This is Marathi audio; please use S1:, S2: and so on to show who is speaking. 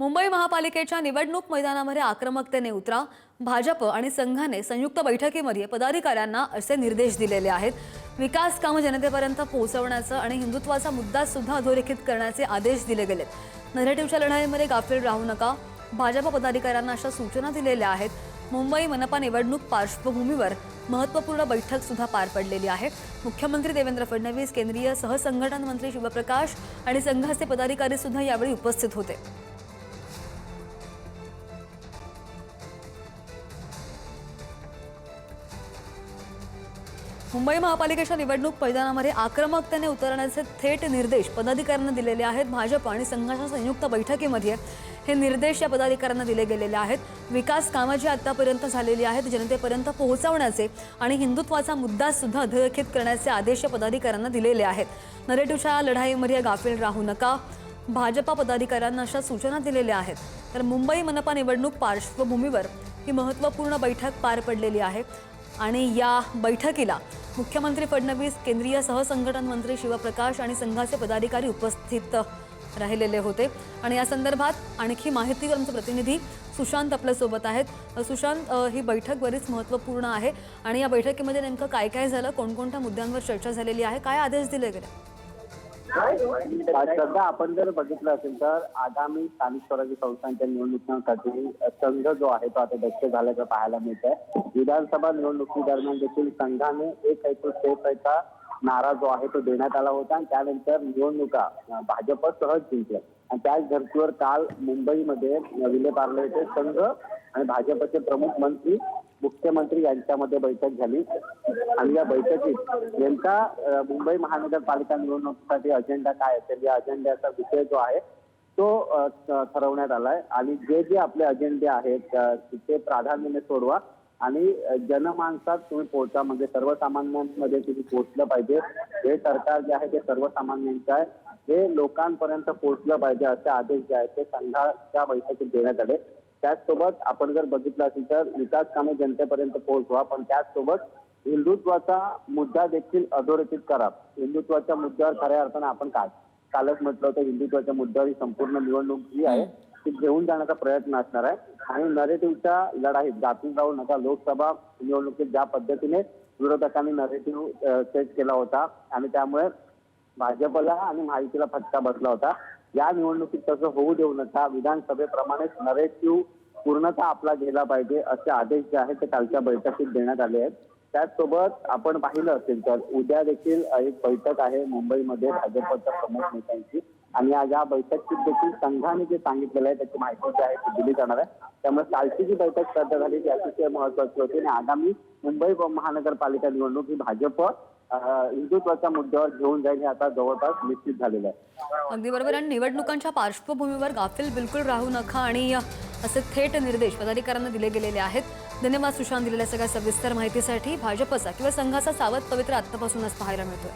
S1: मुंबई महापालिकेच्या निवडणूक मैदानामध्ये आक्रमकतेने उतरा. भाजप आणि संघाने संयुक्त बैठकीमध्ये पदाधिकाऱ्यांना असे निर्देश दिलेले आहेत. विकास कामं जनतेपर्यंत पोहोचवण्याचं आणि हिंदुत्वाचा मुद्दा सुद्धा अधोरेखित करण्याचे आदेश दिले गेलेत. नरेटिव्हच्या लढाईमध्ये गाफील राहू नका. भाजप पदाधिकाऱ्यांना अशा सूचना दिलेल्या आहेत. मुंबई मनपा निवडणूक पार्श्वभूमीवर महत्त्वपूर्ण बैठक सुद्धा पार पडलेली आहे. मुख्यमंत्री देवेंद्र फडणवीस केंद्रीय सहसंघटन मंत्री शिवप्रकाश आणि संघाचे पदाधिकारी सुद्धा यावेळी उपस्थित होते. मुंबई महापालिकेच्या निवडणूक मैदानामध्ये आक्रमकतेने उतरण्याचे थेट निर्देश पदाधिकाऱ्यांना दिलेले आहेत. भाजप आणि संघाच्या संयुक्त बैठकीमध्ये हे निर्देश या पदाधिकाऱ्यांना दिले गेलेले आहेत. विकास कामं जी आतापर्यंत झालेली आहेत. जनतेपर्यंत पोहोचवण्याचे आणि हिंदुत्वाचा मुद्दा सुद्धा अधोरेखित करण्याचे आदेश या पदाधिकाऱ्यांना दिलेले आहेत. नरेटिव्हच्या लढाईमध्ये गाफील राहू नका. भाजपा पदाधिकाऱ्यांना अशा सूचना दिलेल्या आहेत. तर मुंबई मनपा निवडणूक पार्श्वभूमीवर ही महत्त्वपूर्ण बैठक पार पडलेली आहे. आणि या बैठकीला मुख्यमंत्री फडणवीस केंद्रीय सहसंघटन मंत्री शिवप्रकाश आणि संघाचे पदाधिकारी उपस्थित राहिलेले होते. आणि या संदर्भात आणखी माहिती आमचे प्रतिनिधी सुशांत आपल्यासोबत आहेत. सुशांत ही बैठक बरीच महत्त्वपूर्ण आहे. आणि या बैठकीमध्ये नेमकं काय काय झालं? कोणकोणत्या मुद्द्यांवर चर्चा झालेली आहे? काय आदेश दिले गेले?
S2: आपण जर बघितलं असेल तर आगामी स्थानिक स्वराज्य संस्थांच्या निवडणुकांसाठी संघ जो आहे तो आता दक्ष झाल्याचं पाहायला मिळत आहे विधानसभा निवडणुकीदरम्यान देखील संघाने एक ऐकू सेफचा नारा जो आहे तो देण्यात आला होता आणि त्यानंतर निवडणुका भाजप सहज जिंकल्या. आणि त्याच धर्तीवर काल मुंबईमध्ये विले पार्ले येथे संघ आणि भाजपचे प्रमुख मंत्री मुख्यमंत्री यांच्यामध्ये बैठक झाली. आणि या बैठकीत नेमका मुंबई महानगरपालिका निवडणुकीसाठी अजेंडा काय असेल या अजेंड्याचा विषय जो आहे तो ठरवण्यात आलाय. आणि जे जे आपले अजेंडे आहेत ते प्राधान्याने सोडवा. आणि जनमानसात तुम्ही पोहोचा. म्हणजे सर्वसामान्यांमध्ये तुम्ही पोहोचलं पाहिजे. हे सरकार जे आहे ते सर्वसामान्यांचं आहे. हे लोकांपर्यंत पोहोचलं पाहिजे असे आदेश जे आहेत ते संघाच्या बैठकीत देण्यात आले. त्याचसोबत आपण जर बघितलं असेल तर विकास कामे जनतेपर्यंत पोहोचवा पण त्याचसोबत हिंदुत्वाचा मुद्दा देखील अधोरेखित करा. हिंदुत्वाच्या मुद्द्यावर खऱ्या अर्थानं आपण काय कालच म्हटलं होतं हिंदुत्वाच्या मुद्द्यावर ही संपूर्ण निवडणूक जी आहे ती घेऊन जाण्याचा प्रयत्न असणार आहे. आणि नरेटिव्हच्या लढाईत जातून राहू नका लोकसभा निवडणुकीत ज्या पद्धतीने विरोधकांनी नरेटिव्ह सेट केला होता आणि त्यामुळे भाजपला आणि माहितीला फटका बसला होता या निवडणुकीत तसं होऊ देऊ नका. विधानसभेप्रमाणेच नरेटिव्ह पूर्णतः आपला गेला पाहिजे असे आदेश जे आहेत ते कालच्या बैठकीत देण्यात आले आहेत. त्याचसोबत आपण पाहिलं असेल तर उद्या देखील एक बैठक आहे मुंबईमध्ये भाजपच्या प्रमुख नेत्यांची. आणि या या बैठकीत देखील संघाने जे सांगितलेलं आहे त्याची माहिती जी आहे ती दिली जाणार आहे. त्यामुळे कालची जी बैठक रद्द झाली ती अतिशय महत्वाची होती. आणि आगामी मुंबई महानगरपालिका निवडणूक ही भाजप अं, हिंदुत्वाच्या मुद्द्यावर घेऊन जाईल हे आता जवळपास निश्चित झालेलं आहे.
S1: अगदी बरोबर. आणि निवडणुकांच्या पार्श्वभूमीवर गाफील बिलकुल राहू नका आणि असे थेट निर्देश पदाधिकाऱ्यांना दिले गेलेले आहेत. धन्यवाद सुशांत दिलेल्या सगळ्या सविस्तर माहितीसाठी. भाजपचा किंवा संघाचा सावध पवित्र आत्तापासूनच पाहायला मिळतोय.